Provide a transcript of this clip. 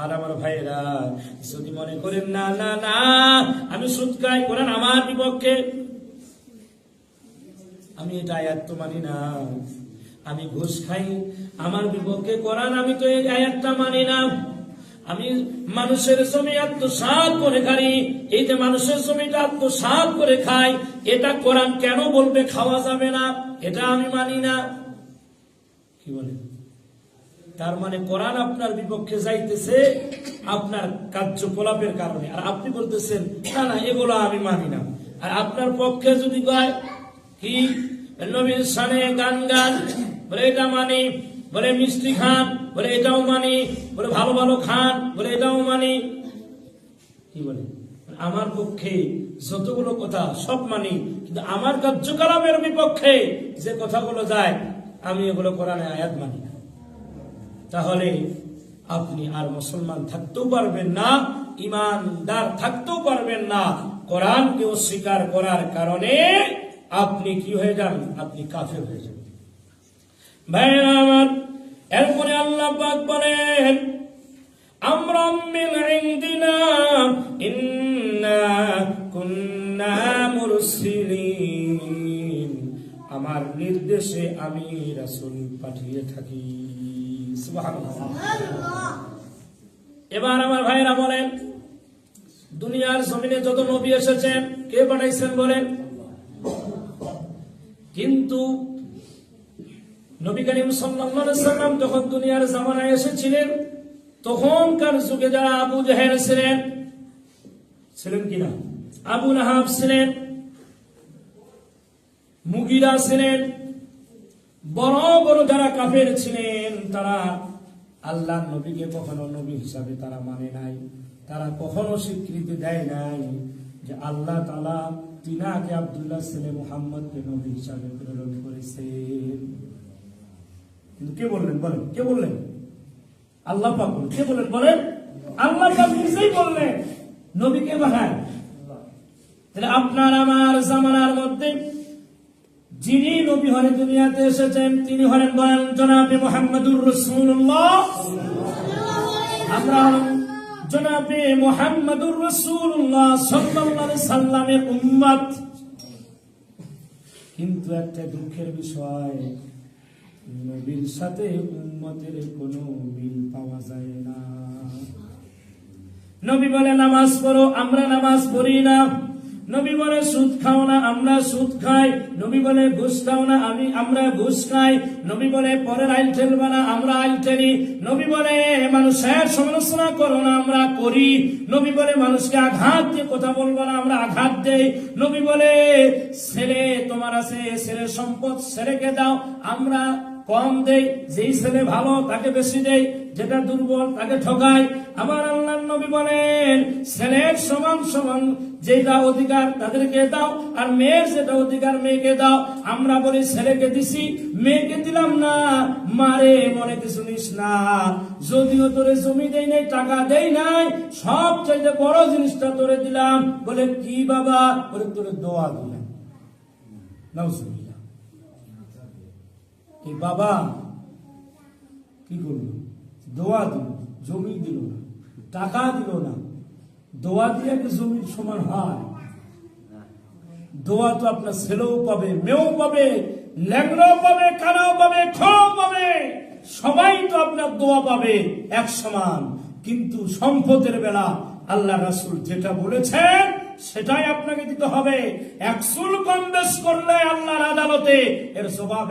আর আমার ভাইরা যদি মনে করেন, না না না, আমি সুদ খাই করেন আমার বিপক্ষে। আমি এটা আয়াত মানি না। আমি ঘুষ খাই, আমার বিপক্ষে কোরআন আমি তো এই আয়াতটা মানি না। আমি মানুষের জমি আত্মসাত করে খাই এই যে মানুষের জমিটা আত্মসাত করে খাই, এটা কোরআন কেন বলবে খাওয়া যাবে না? এটা আমি মানি না। কি বলে তার মানে কোরআন আপনার বিপক্ষে যাইতেছে আপনার কার্যকলাপের কারণে। আর আপনি বলতেছেন, না না, এগুলো আমি মানি না। আর আপনার পক্ষে যদি কয়, কি? নবীর সানে গান গান, বলে এটা মানি, বলে মিষ্টি খান, বলে এটাও মানি, বলে ভালো ভালো খান, বলে এটাও মানি। কি বলে? আমার পক্ষে যতগুলো কথা সব মানি, কিন্তু আমার কার্যকলাপের বিপক্ষে যে কথাগুলো যায়, আমি এগুলো কোরআনে আয়াত মানি না। তাহলে আপনি আর মুসলমান থাকতেও পারবেন না, ইমানদার থাকতেও পারবেন না। কোরআনকে অস্বীকার করার কারণে আপনি কি হয়ে যান? আপনি কাফের হয়ে যান। ভাইরা আমার, এরপরে আল্লাহ বলেন আমরা ইন্না আমার নির্দেশে আমি রাসূল পাঠিয়ে থাকি। এবার আমার ভাইরা বলেন, দুনিয়ার জমিনে যত নবী এসেছেন কে পাঠাইছেন বলেন? কিন্তু নবী করিম সাল্লাম যখন দুনিয়ার জামানায় এসেছিলেন, তখনকার যুগে যারা আবু জাহেল ছিলেন ছিলেন কিনা? আবু নাহাব ছিলেন, মুগিরা ছিলেন, বড় বড় যারা কাফের ছিলেন তারা আল্লাহ নবীকে কখনো নবী হিসাবে তারা মানে নাই। তারা কখনো স্বীকৃতি দেয় নাই যে আল্লাহ তালা তিনাকে আব্দুল্লাহ ছেলে মোহাম্মদকে নবী হিসাবে প্রেরণ করেছেন কিন্তু কে বললেন? বলেন। কে বললেন? আল্লাহ পাক কে বললেন? বলেন। আল্লাহ নিজেই বললেন, নবীকে বানায় তাহলে আপনার আমার জামানার মধ্যে যিনি নবী হরে দুনিয়াতে এসেছেন, তিনি হলেন বলেন, জনাবে মোহাম্মদুর রসুল্লাহ আমরা জনাবে মোহাম্মদুর রসুল্লাহ আলাইহি সাল্লামের উম্মত। কিন্তু একটা দুঃখের বিষয়, নবীর সাথে উম্মতের কোনো মিল পাওয়া যায় না। নবী বলে, নামাজ পড়ো, আমরা নামাজ পড়ি না। নবী বলে, সুদ খাও না, আমরা সুদ খাই। নবী বলে, ঘুষ খাও না, আমি, আমরা ঘুষ খাই। নবী বলে, পরের আইল ঠেলবা না, আমরা আইল ঠেলি। নবী বলে, মানুষের সমালোচনা করো না, আমরা করি। নবী বলে, মানুষকে আঘাত দিয়ে কথা বলব না, আমরা আঘাত দেই। নবী বলে, ছেলে তোমার আছে ছেলে সম্পদ ছেলেকে দাও, আমরা কম দেই, যেই ছেলে ভালো তাকে বেশি দেই, যেটা দুর্বল তাকে ঠকাই। আমার আল্লাহ নবী বলেন, ছেলের সমান সমান যেটা অধিকার তাদেরকে দাও, আর মেয়ের যেটা অধিকার মেয়েকে দাও। আমরা বলি, ছেলেকে দিছি, মেয়েকে দিলাম না। মারে মনে কিছু নিস না। যদিও তোরে জমি দেই নাই, টাকা দেই নাই, সব চাইতে বড় জিনিসটা তোরে দিলাম। বলে, কি বাবা? বলে, তোরে দোয়া দিলাম। নাউজুবিল্লাহ। এই বাবা কি করল? দোয়া দিল, জমি দিল না, টাকা দিল না। দোয়া দিয়ে কি জমির সমান হয়। দোয়া তো আপনার ছেলেও পাবে, মেয়েও পাবে, ল্যাংড়াও পাবে, কানাও পাবে খাও পাবে। সবাই তো আপনার দোয়া পাবে এক সমান। কিন্তু সম্পদের বেলা আল্লাহ রাসুল যেটা বলেছেন, সেটাই আপনাকে দিতে হবে। একসুল কম বেশ করলে আল্লাহর আদালতে এর স্বভাব